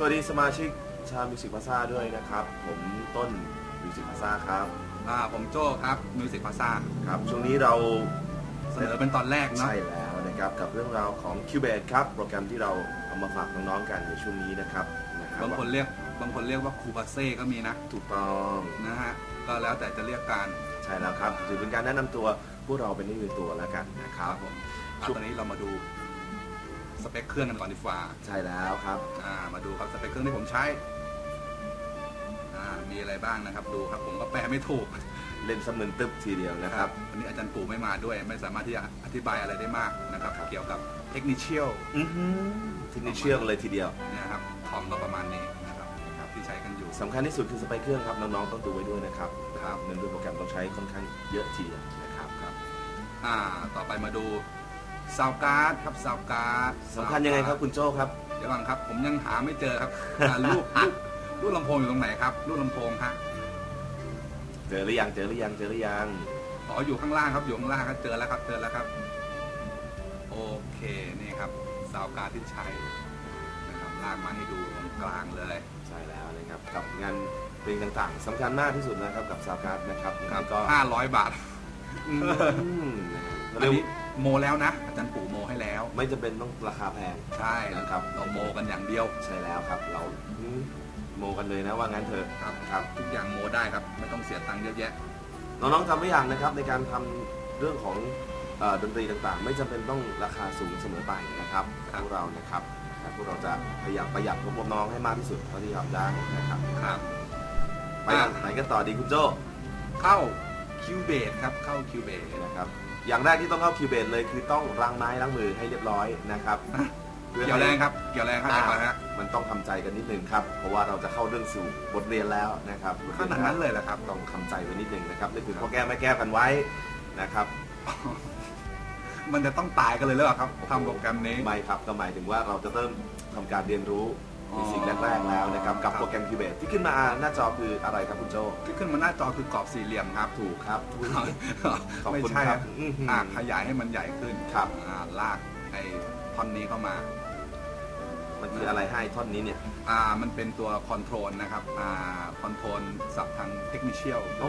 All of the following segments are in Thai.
สวัสดีสมาชิกชาวมิวสิกพาซ่าด้วยนะครับ ผมต้นมิวสิกพาซ่าครับอ่าผมโจ้ครับมิวสิกพาซ่าครับช่วงนี้เราเสนอเป็นตอนแรกเนาะใช่แล้วนะครับกับเรื่องราวของ Cubase ครับ โปรแกรมที่เราเอามาฝากน้องๆกันในช่วงนี้นะครับนะรับางคนเรียกบางคนเรียกว่าคูบาเซ่ก็มีนะ ถูกต้องนะฮะก็แล้วแต่จะเรียกการใช่แล้วครับถือเป็นการแนะนำตัวพวกเราเป็นนิดนึงตัวแล้วกันนะคครัรับบผมอะตอนนี้เรามาดู สเปคเครื่องกันก่อนดีกว่าใช่แล้วครับ อ่ามาดูครับสเปคเครื่องที่ผมใช้อ่ามีอะไรบ้างนะครับ ดูครับผมก็แปลไม่ถูกเล่นเสมือนตึ๊บทีเดียวนะครับวันนี้อาจารย์ปู่ไม่มาด้วย ไม่สามารถที่จะอธิบายอะไรได้มากนะครับครับเกี่ยวกับเทคนิคเชียลอือหือทีนี้เชื่อกันเลยทีเดียวเนี่ยครับคอมก็ประมาณนี้นะครับที่ใช้กันอยู่สำคัญที่สุดคือสเปคเครื่องครับน้องๆต้องดูไว้ด้วยนะครับครับเนื่องด้วยโปรแกรมต้องใช้ค่อนข้างเยอะทีเดียวนะครับครับอ่าต่อไปมาดู ซาวการ์ดครับซาวการ์ดสำคัญยังไงครับคุณโจ้ครับ เดี๋ยวก่อนครับ ผมยังหาไม่เจอครับอ่าลูกลูกลูกลำโพงอยู่ตรงไหนครับลูกลำโพงฮะเจอหรือยังเจอหรือยังเจอหรือยังอ๋ออยู่ข้างล่างครับอยู่ข้างล่างครับเจอแล้วครับเจอแล้วครับ โอเคนี่ครับซาวการ์ดที่ใช้นะครับลากมาให้ดูตรงกลางเลย ใช่แล้วนะครับกับงานเพลงต่างๆสำคัญมากที่สุดนะครับกับซาวการ์ดนะครับครับก็ห้าร้อยบาท อืม อันเร็วนี้โมแล้วนะ อาจารย์ปู่โมให้แล้ว ไม่จำเป็นต้องราคาแพง ใช่นะครับ เราโมกันอย่างเดียว ใช่แล้วครับ เราอืมโมกันเลยนะว่างั้นเถอะครับครับ ทุกอย่างโมได้ครับ ไม่ต้องเสียตังค์เยอะแยะ น้องๆทำไม่อย่างนะครับ ในการทำเรื่องของเอ่อดนตรีต่างๆ ไม่จำเป็นต้องราคาสูงเสมอไปนะครับครับพวกเรานะครับนะครับพวกเราจะพยายามประหยัดงบน้องให้มากที่สุดเท่าที่ทำได้นะครับครับไปอะไหนกันต่อดีคุณโจ้เข้าคิวเบสครับเข้าคิวเบสนะครับ อย่างแรกที่ต้องเข้าคิวเบนเลยคือต้องล้างไม้ล้างมือให้เรียบร้อยนะครับพื่อเกี่ยวแรงให้ครับ เกี่ยวแรงครับเดี๋ยวก่อนฮะมันต้องทำใจกันนิดนึงครับ เพราะว่าเราจะเข้าเรื่องสู่บทเรียนแล้วนะครับขนาดนั้นเลยเหรอครับ ต้องทำใจไว้นิดนึงนะครับนี่คือครับพ่อแก้ไม่แก้กันไว้นะครับ มันจะต้องตายกันเลยหรือเปล่าครับทำโปรแกรมนี้ ไม่ครับ ก็หมายถึงว่าเราจะเริ่มทำการเรียนรู้ อ๋ในอสิ่งแรกๆแล้วนะครับกับครับโปรแกรมคิวเบที่ขึ้นมาหน้าจอคืออะไรครับคุณโจ ที่ขึ้นมาหน้าจอคือกรอบสี่เหลี่ยมครับถูกครับถูกขอบไม่คุณใช่คครัรับบอื้อหืออ่าขยายให้มันใหญ่ขึ้นครับ อ่าลากไอ้ท่อนนี้เข้ามา มันคืออะไรให้ท่อนนี้เนี่ยอ่ามันเป็นตัวคอนโทรลนะครับอ่าคอนโทรลสับทางเทคนิคเชียลโอ้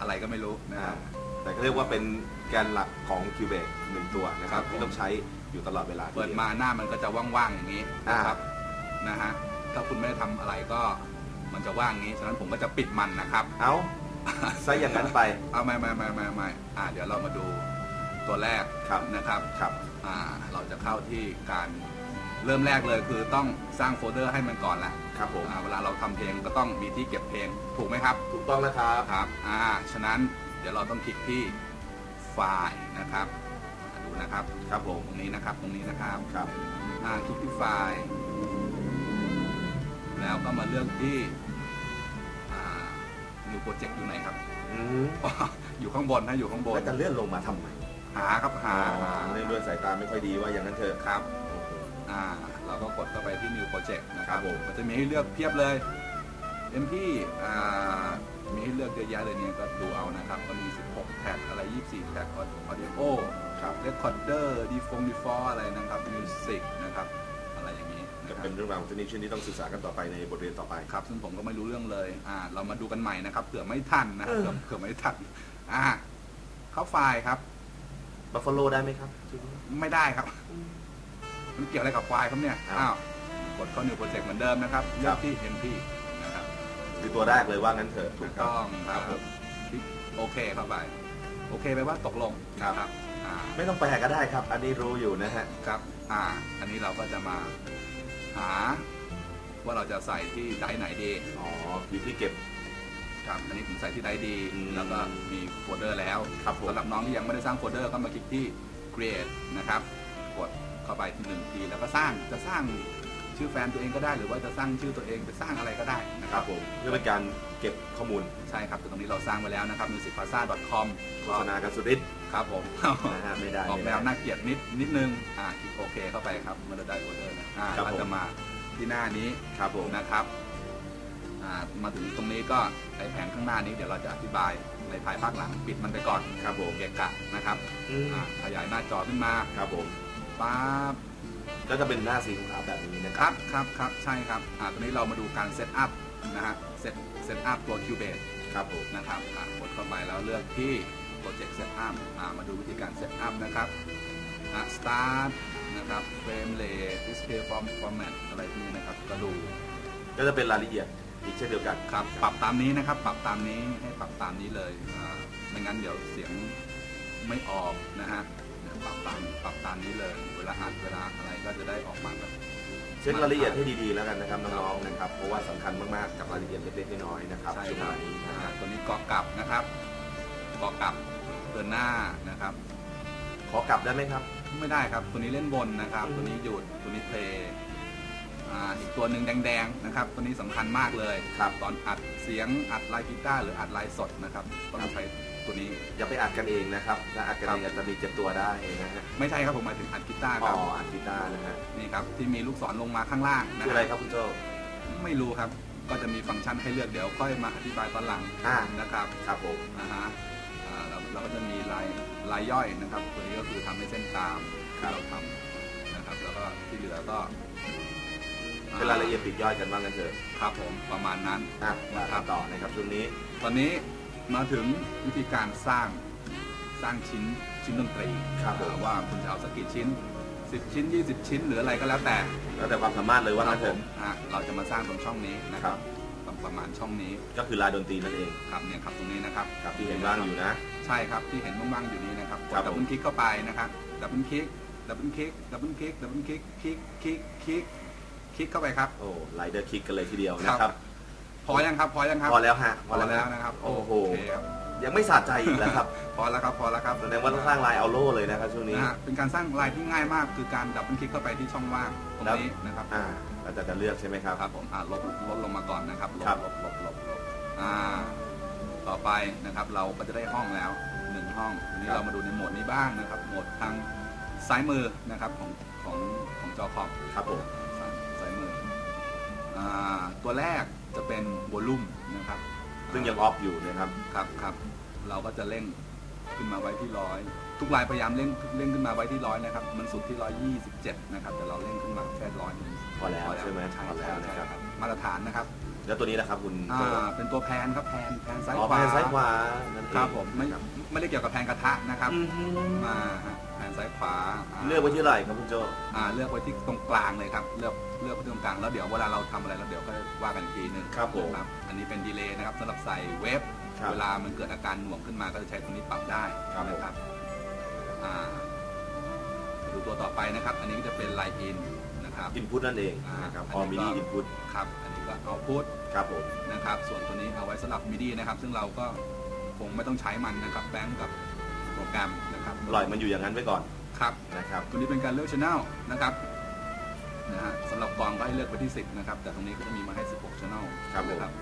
อะไรก็ไม่รู้นะครับ แต่ก็เรียกว่าเป็นแกนหลักของคิวเบหนึ่งตัวนะครับครับที่ต้องใช้อยู่ตลอดเวลาทีเปิดดียว มาหน้ามันก็จะว่างๆอย่างนี้นะครับอ่ นะฮะถ้าคุณไม่ได้ทำอะไรก็มันจะว่างอย่างนี้ฉะนั้นผมก็จะปิดมันนะครับ เอาซะอย่างนั้นไป เอาไม่ไม่ไม่ไม่ไม่อ่าเดี๋ยวเรามาดูตัวแรกครับนะครับครับอ่าเราจะเข้าที่การเริ่มแรกเลยคือต้องสร้างโฟลเดอร์ให้มันก่อนแหละครับผมอ่าเวลาเราทำเพลงก็ต้องมีที่เก็บเพลงถูกไหมครับ ถูกต้องนะครับ ครับอ่าฉะนั้นเดี๋ยวเราต้องคลิกที่ไฟล์นะครับอ่าดูนะครับครับผม ตรงนี้นะครับ ตรงนี้นะครับครับอ่าคลิกที่ไฟล์ แล้วก็มาเลือกที่อ่า new project อยู่ไหนครับ อืมอยู่ข้างบนนะอยู่ข้างบนแล้วจะเลื่อนลงมาทำไมหาครับหาหาเนื่องด้วยสายตาไม่ค่อยดีว่าอย่างนั้นเถอะครับอ่าเราก็กดเข้าไปที่ new project นะครัครับบผมมันจะมีให้เลือกเพียบเลยเต็มที่อ่ามีให้เลือกเยอะแยะเลยเนี่ยก็ดูเอานะครับก็มี 16 แท็กอะไร 24 แท็ก audio ครับ recorder default default อะไรนะครับ music นะครับอะไรอย่างนี้นะจะครับ เป็นเรื่องราวของเทคนิคที่ต้องศึกษากันต่อไปในบทเรียนต่อไป ครับ ซึ่งผมก็ไม่รู้เรื่องเลยอ่าเรามาดูกันใหม่นะครับเผื่อไม่ทันนะครับเออเผื่อเผื่อไม่ทันอ่าเข้าไฟล์ครับ บัฟฟาโลได้ไหมครับ ไม่ได้ครับ มันเกี่ยวอะไรกับไฟล์ครับเนี่ยอ้าวอ้าวกดเข้า new project เหมือนเดิมนะครับเลือกที่ mp นะครับคือตัวแรกเลยว่างั้นเถอะถูกต้องครับผมคลิกโอเคเข้าไป โอเคไปลว่าตกลงครับนะอ่าไม่ต้องแปลก็ได้ครับ อันนี้รู้อยู่นะฮะครับ อ่า อันนี้เราก็จะมาหาว่าเราจะใส่ที่ไดร์ไหนดีอ๋อคือที่เก็บครับอันนี้ผมใส่ที่ไดร์ดี อืมแล้วก็มีโฟลเดอร์แล้วครับผม สำหรับน้องที่ยังไม่ได้สร้างโฟลเดอร์ก็มาคลิกที่ create นะครับ กดเข้าไปที่หนึ่งทีแล้วก็สร้างจะสร้าง ชื่อแฟนตัวเองก็ได้ หรือว่าจะสร้างชื่อตัวเองจะสร้างอะไรก็ได้นะคครัรับบผมเพื่อเป็นการเก็บข้อมูลใช่ครับแต่ตรงนี้เราสร้างไว้แล้วนะครับ musicplaza.com โฆษณากันสุดฤทธิ์ครับผม นะฮะไม่ได้ออกไม่แนได้วน่าเกลียดนิดนิดนึง อ่าคลิกโอเคเข้าไปครับเมื่อเราได้โอเดอร์นะอ่าครับเราผม จะมาที่หน้านี้ครับผม นะครับ อ่า มาถึงตรงนี้ก็ไอแผงข้างหน้านี้เดี๋ยวเราจะอธิบายในภายภาคหลังปิดมันไปก่อนครับผม เกะกะนะครับ อืมอ่า ขยายหน้าจอขึ้นมา ครับผม ปั๊บ ก็จะเป็นหน้าสีขาวๆแบบนี้นะคครัรับบครับครับใช่ครับอ่าตอนนี้เรามาดูการเซตอัพนะฮะเซตเซตอัพตัว Cubase ครับผมนะครับอ่ากดเข้าไปแล้วเลือกที่ Project Setup อ่ามาดูวิธีการ Setup นะครับอ่า Start นะครับ Frame Rate Display Form Format อะไรพวกนี้นะครับก็ดูก็จะเป็นรายละเอียดอีกเช่นเดียวกันครับปรับตามนี้นะครับ ปรับตามนี้ให้ปรับตามนี้เลยอ่าไม่งั้นเดี๋ยวเสียงไม่ออกนะฮะเดี๋ยว ปรับตามปรับตามนี้เลย เวลาอัดเวลาอะไรก็จะได้ออกมาแบบ เช็ครายละเอียดให้ดีๆแล้วกันนะครับน้องๆนะครับเพราะว่าสำคัญมากๆกับรายละเอียดเล็กๆน้อยๆนะครับใช่ช่วงครับนี้นะอ่าฮะตัวนี้เกาะกลับนะครับเกาะกลับเดินหน้านะครับ ขอกลับได้ไหมครับ ไม่ได้ครับ ตัวนี้เล่นบนนะครับอืมตัวนี้หยุด ตัวนี้เพลย์ อ่าอีกตัวหนึ่งแดงๆนะครับ ตัวนี้สำคัญมากเลยครับ ตอนอัดเสียงอัดลายกีตาร์หรืออัดลายสดนะครับต้องใช้ตัวนี้อย่าไปอัดกันเองนะครับถ้าอัดกันเองอาจจะมีเจ็บตัวได้นะฮะไม่ใช่ครับผมหมายถึงอัดกีตาร์อ๋คอรับอัดกีตาร์นะฮะนี่ครับที่มีลูกศรลงมาข้างล่างนะคืออะไรครับคุณโจ ไม่รู้ครับก็จะมีฟังก์ชันให้เลือกเดี๋ยวค่อยมาอธิบายตอนหลังอ่า นะครับครับผมนะฮะอ่าเราเราก็จะมีลายลายย่อยนะครับ ตัวนี้ก็คือทำให้เส้นตามที่เราทำนะครับ แล้วก็ที่เหลือก็ เป็นรายละเอียดปลีกย่อยกันบ้างกันเถอะครับผมประมาณนั้น อะมาครับต่อนะครับช่วงนี้ ตอนนี้มาถึงวิธีการสร้างสร้างชิ้นชิ้นดนตรีครับผม อ่าว่าคุณจะเอาสักกี่ชิ้น 10 ชิ้น 20 ชิ้นหรืออะไรก็แล้วแต่แล้วแต่ความสามารถเลยว่าครังั้นผเถมอะอะเราจะมาสร้างตรงช่องนี้นะครับประประมาณช่องนี้ก็คือลายดนตรีนั่นเองครับเนี่ยครับตรงนี้นะครับ ครับที่เห็นว่างอยู่นะ ใช่ครับที่เห็นว่างๆอยู่นี้นะครับกครัดบดับผมเบิลคลิกเข้าไปนะครับดับเบิลคลิกดับเบิลคลิกดับเบิลคลิกดับเบิลคลิกคลิกคลิกคลิก คลิกเข้าไปครับ โอ้ไลเดอร์คิกกันเลยทีเดียวนะครับ พอยังครับ พอยังครับ พอแล้วฮะพอแล้วนะครับ โอ้โหโอเคครับยังไม่สะใจอีกแล้วครับ พอแล้วครับ พอแล้วครับ แสดงว่าต้องสร้างลายเอาโล่เลยนะครับช่วงนี้นะฮะเป็นการสร้างลายที่ง่ายมาก คือการดับเบิลคลิกเข้าไปที่ช่องว่างตรงนี้นะครับ อ่าเราจะจะเลือกใช่ไหมครับ ครับผมอ่าลบลดลงมาก่อนนะครับลบครับลบลบลบลบอ่า ต่อไปนะครับ เราก็จะได้ห้องแล้วหนึ่งห้องทีนี้เรามาดูในโหมดนี้บ้างนะครับ โหมดทางซ้ายมือนะครับของของของจอคอมครับผม ตัวแรกจะเป็นวอลลุ่มนะครับซึ่งยังออฟอยู่นะครับ ครับครับเราก็จะเร่งขึ้นมาไว้ที่ร้อยทุกรายพยายามเร่งเร่งขึ้นมาไว้ที่ร้อยนะครับ มันสุดที่ร้อยยี่สิบเจ็ดนะครับแต่เราเร่งขึ้นมาแค่ร้อยพอแล้วใช่ไหมใช่พอแล้วใช่นะครับครับมาตรฐานนะครับ แล้วตัวนี้นะครับคุณอ่าโจเป็นตัวแพนครับแพนแพนซ้ายอ๋อขวาแพนซ้ายขวานั่นเองครับผมไม่ครับไม่ได้เกี่ยวกับแพนกระทะนะครับอือหืออ่า เลือกไว้ที่ไหนครับคุณโจอ่าเลือกไว้ที่ตรงกลางเลยครับ เลือกเลือกไว้ที่ตรงกลางแล้วเดี๋ยวเวลาเราทำอะไรแล้วเดี๋ยวก็ว่ากันอีกทีหนึ่งครับผม นะครับอันนี้เป็นดีเลย์นะครับสำหรับใส่เวฟครับ เวลามันเกิดอาการหน่วงขึ้นมาก็จะใช้ตัวนี้ปรับได้ครับผมนะครับอ่าดูตัวต่อไปนะครับ อันนี้ก็จะเป็นไลน์อินนะครับ อินพุตนั่นเองอ่านะครับอันนี้พอมินิก็อินพุตครับ อันนี้ก็เอาพุทครับผม นะครับ ส่วนตัวนี้เอาไว้สำหรับมิดีนะครับ ซึ่งเราก็คงไม่ต้องใช้มันนะครับแบงกับโปรแกรมนะครับปล่อยมันอยู่อย่างนั้นไว้ก่อน ครับนะครับตัวนี้เป็นการเลือกช anel นะครับนะฮะสำหรับกลองก็ให้เลือกไปที่ 10 นะครับ แต่ตรงนี้ก็จะมีมาให้ 16 channel ครับผม นะครับ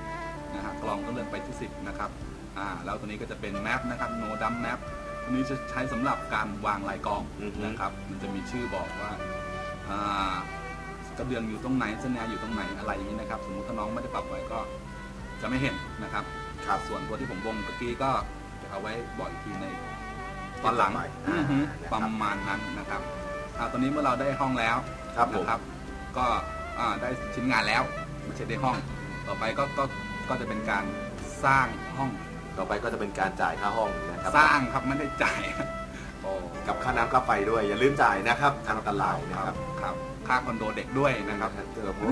นะฮะกลองก็เลือกไปที่ 10 นะครับอ่าแล้วตัวนี้ก็จะเป็นแมปนะครับ no dump map ตัวนี้จะใช้สำหรับการวางลายกลองอือฮึ นะครับ มันจะมีชื่อบอกว่าอ่ากระเดืองอยู่ตรงไหนสแนร์อยู่ตรงไหนอะไรอย่างนี้นะครับ สมมุติถ้าน้องไม่ได้ปรับไว้ก็จะไม่เห็นนะครับ ครับส่วนตัวที่ผมวงเมื่อกี้ก็จะเอาไว้บอกอีกทีใน ตอนหลังต่อไปอือฮึอ่าประมาณนั้นนะครับอ่าตอนนี้เมื่อเราได้ห้องแล้วครับผม นะครับ ก็อ่าได้ชิ้นงานแล้วไม่ใช่ได้ห้อง ต่อไปก็ก็ก็จะเป็นการสร้างห้องต่อไปก็จะเป็นการจ่ายค่าห้องนะครับสร้างครับไม่ได้จ่ายโอ้กับค่าน้ำค่าไฟด้วย อย่าลืมจ่ายนะครับอันตรายนะครับครับค่าคอนโดเด็กด้วยนะครับเจอผม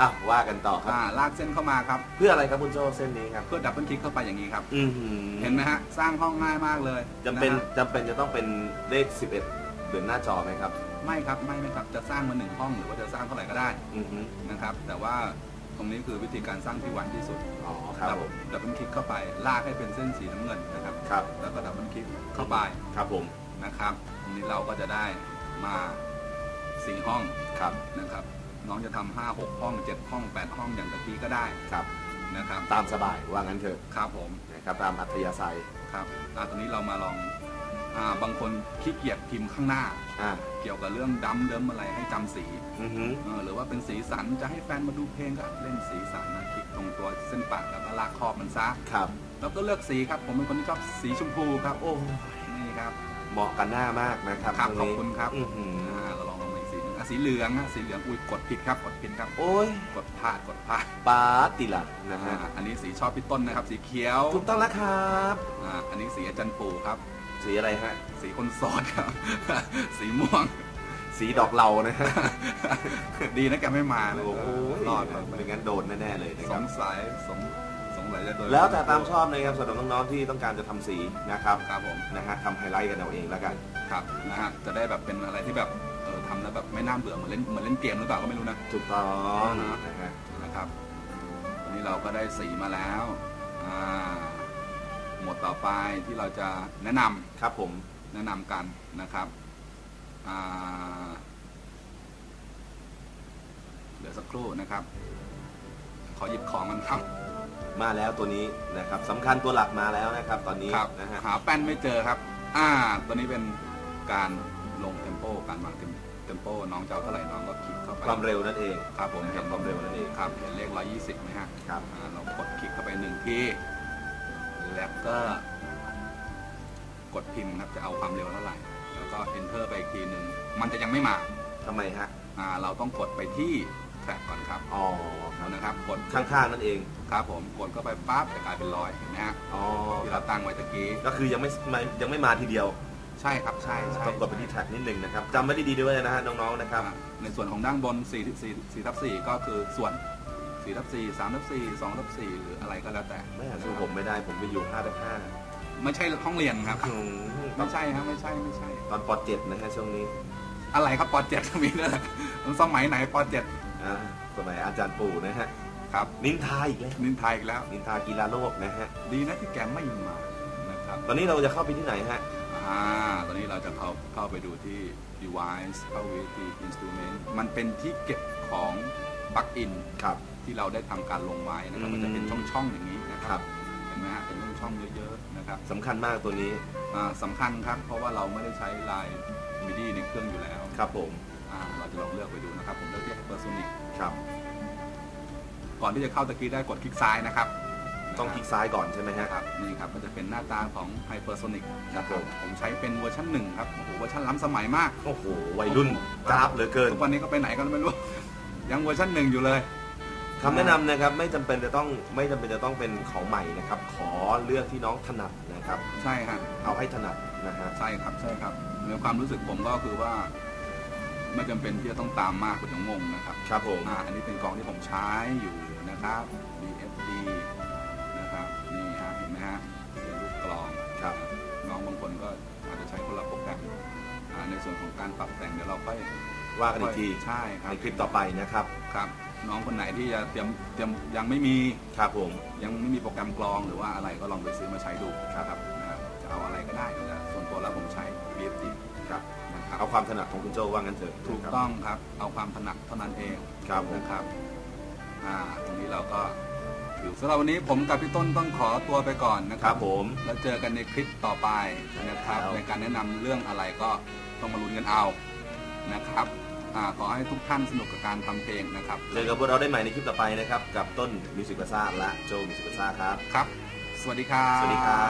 อะว่ากันต่อครับ อ่าลากเส้นเข้ามาครับ เพื่ออะไรครับคุณโจเส้นนี้ครับเพื่อดับเบิลคลิกเข้าไปอย่างนี้ครับ อือหือเห็นไหมฮะ สร้างห้องง่ายมากเลยจำเป็นนะฮะจำเป็นจะต้องเป็นเลข 11เหมือนหน้าจอไหมครับ ไม่ครับไม่ไม่ครับ จะสร้างมาหนึ่งห้องหรือว่าจะสร้างเท่าไหร่ก็ได้อือหือนะครับ แต่ว่าตรงนี้คือวิธีการสร้างที่ไวที่สุดอ๋อครับผมดับเบิลคลิกเข้าไป ลากให้เป็นเส้นสีน้ำเงินนะครับ ครับ แล้วก็ดับเบิลคลิกเข้าไปครับผมนะครับตรงนี้เราก็จะได้มาสี่ห้องครับนะครับ น้องจะทำห้าหกห้องเจ็ดห้องแปดห้องอย่างตะกี้ก็ได้ครับ นะครับตามสบายว่างั้นเถอะครับผมนะครับตามอัธยาศัยครับอ่าตอนนี้เรามาลองอ่าบางคนขี้เกียจพิมพ์ข้างหน้า อ่าเกี่ยวกับเรื่องดัมเดิมอะไรให้จำสีอือหือเออหรือว่าเป็นสีสันจะให้แฟนมาดูเพลงก็เล่นสีสันนะคลิกตรงตัวเส้นปากแล้วก็ลากขอบมันซะครับ แล้วก็เลือกสีครับ ผมเป็นคนที่ชอบสีชมพูครับ โอ้นี่ครับเหมาะกันหน้ามากนะครับครับตรงนี้ขอบคุณครับ อื้อหือ สีสีเหลืองฮะสีเหลืองอุ้ยกดผิดครับกดผิดครับโอ้ยกดพลาดกดพลาดปาติละนะอ่าฮะอันนี้สีชอบพี่ต้นนะครับ สีเขียวถูกต้องแล้วครับอ่าอันนี้สีอาจารย์ปู่ครับ สีอะไรฮะสีคนโสดครับ สีม่วง สีดอกเหลานะฮะดีนะแกไม่มาเลยโอ้โหรอดมาไม่งั้นโดนแน่ๆเลยนะสครังบสัยสงสงสัยจะโดนแล้วแต่ตามชอบนะครับสำหรับน้องๆที่ต้องการจะทำสีนะครับครับผมนะฮะทำไฮไลท์กันเอาเองแล้วกันครับนะฮะจะได้แบบเป็นอะไรที่แบบเออ ทำแล้วแบบไม่น่าเบื่อเหมือนเล่นเหมือนเล่นเกมหรือเปล่าก็ไม่รู้นะถูกต้องอ่าฮะนะฮะนะครับวันนี้เราก็ได้สีมาแล้วอ่าหมวดต่อไปที่เราจะแนะนำครับผมแนะนำกันนะครับอ่าเดี๋ยวสักครู่นะครับ ขอหยิบของมันครับ มาแล้วตัวนี้นะครับสำคัญตัวหลักมาแล้วนะครับ ตอนนี้ครับนะฮะหาแป้นไม่เจอครับ อ่า ตัวนี้เป็นการลงเทมโปการวางเทมโป น้องจะเอาเท่าไหร่น้องก็คลิกเข้าไปความเร็วนั่นเองครับผมนะคเห็รับนความเร็วนั่นเองครับเห็นเลข 120ไหมฮะครับอ่าเรากดคลิกเข้าไปหนึ่งทีแล้วก็ กดพิมพ์ครับจะเอาความเร็วเท่าไหร่ แล้วก็ enter ไปอีกทีหนึ่งมันจะยังไม่มาทำไมฮะอ่าเราต้องกดไปที่ track ก่อนครับอ๋อครับนะครับกดข้างๆนั่นเองครับผมกดเข้าไปปั๊บจะกลายเป็นรอยเห็นไหมฮะอ๋อที่ครัเราบตั้งไว้ตะกี้ก็คือยังไม่ไม่ยังไม่มาทีเดียวใช่ครับใช่ใช่ต้องกดไปที่แท็กนิดนึงนะครับจำไว้ดีๆด้วยนะฮะน้องๆนะครับอ่าในส่วนของด้านบน4 4 4ทับ4ก็คือส่วน4ทับ4 3ทับ4 2ทับ4หรืออะไรก็แล้วแต่แม่สู้ผมไม่ได้ผมไปอยู่5ทับไม่ใช่ห้องเรียนครับ5อืมตอไม่นใช่ครับไม่ใช่ไม่ใช่ ตอนปเจ็ดนะฮะช่วงนี้ อะไรครับปเจ็ดมีด้วยเหรอมันสมัยไหนปเจ็ดอ่าสมัยอาจารย์ปู่นะฮะครับนินทาอีกแล้วนินไทยอีกแล้วนินทากีฬาโลกนะฮะดีนะที่แกไม่มานะครับตอนนี้เราจะเข้าไปที่ไหนฮะ อ่า ตอนนี้เราจะเข้าเข้าไปดูที่ device เข้าไปที่ instrument มันเป็นที่เก็บของปลั๊กอินครับ ที่เราได้ทำการลงไว้นะครับ อืม มันจะเป็นช่องๆอย่างนี้นะคครัรับเห็นไหมฮะ เป็นช่องๆเยอะๆนะครับสำคัญมากตัวนี้อ่าสำคัญครับ เพราะว่าเราไม่ได้ใช้ลายมิดีในเครื่องอยู่แล้วครับผมอ่าเราจะลองเลือกไปดูนะครับ ผมเลือกที่ Hypersonic ครับ ก่อนที่จะเข้าตะกี้ได้กดคลิกซ้ายนะครับ ต้องคลิกซ้ายก่อนใช่ไหมฮะครับนี่ครับมันจะเป็นหน้าตาของ Hypersonic ครับผมผมใช้เป็นเวอร์ชันหนึ่งครับโอ้โหเวอร์ชันล้ำสมัยมากโอ้โหวัยรุ่นกราฟเหลือเกินทุกวันนี้ก็ไปไหนกันไม่รู้ ยังเวอร์ชันหนึ่งอยู่เลย คำแนะนำนะครับไม่จำเป็นจะต้องไม่จำเป็นจะต้องเป็นของใหม่นะครับ ขอเลือกที่น้องถนัดนะครับ ใช่ฮะเอาให้ถนัดนะฮะ ใช่ครับใช่ครับในความรู้สึกผมก็คือว่า ไม่จำเป็นที่จะต้องตามมากคุณจะงงนะครับ ครับผม อ่าอันนี้เป็นกล่องที่ผมใช้อยู่นะครับ BFD การปรับแต่งเดี๋ยวเราค่อยว่ากันอีกทีใช่ครับในคลิปต่อไปนะครับครับ น้องคนไหนที่จะเตรียมเตรียมยังไม่มีครับผมยังไม่มีโปรแกรมกลองหรือว่าอะไรก็ลองไปซื้อมาใช้ดูครับนะครับจะเอาอะไรก็ได้นะส่วนตัวแล้วผมใช้ BFD ครับนะครับเอาความถนัดของคุณโจว่างั้นเถอะถูกนะครับต้องครับ เอาความถนัดเท่านั้นเองครับผมนะครับอ่าตรงนี้เราก็ ถือสำหรับวันนี้ผมกับพี่ต้นต้องขอตัวไปก่อนนะคครัรับบผม แล้วเจอกันในคลิปต่อไปนะครับแล้วในการแนะนำเรื่องอะไรก็ต้องมาลุ้นกันเอานะครับอ่าขอให้ทุกท่านสนุกกับการทำเพลงนะครับเจอกับพวกเราได้ใหม่ในคลิปต่อไปนะครับ กับต้นมิวสิกภาษาและโจมิวสิกภาษาครับ ครับ สวัสดีครับ สวัสดีครั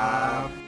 บ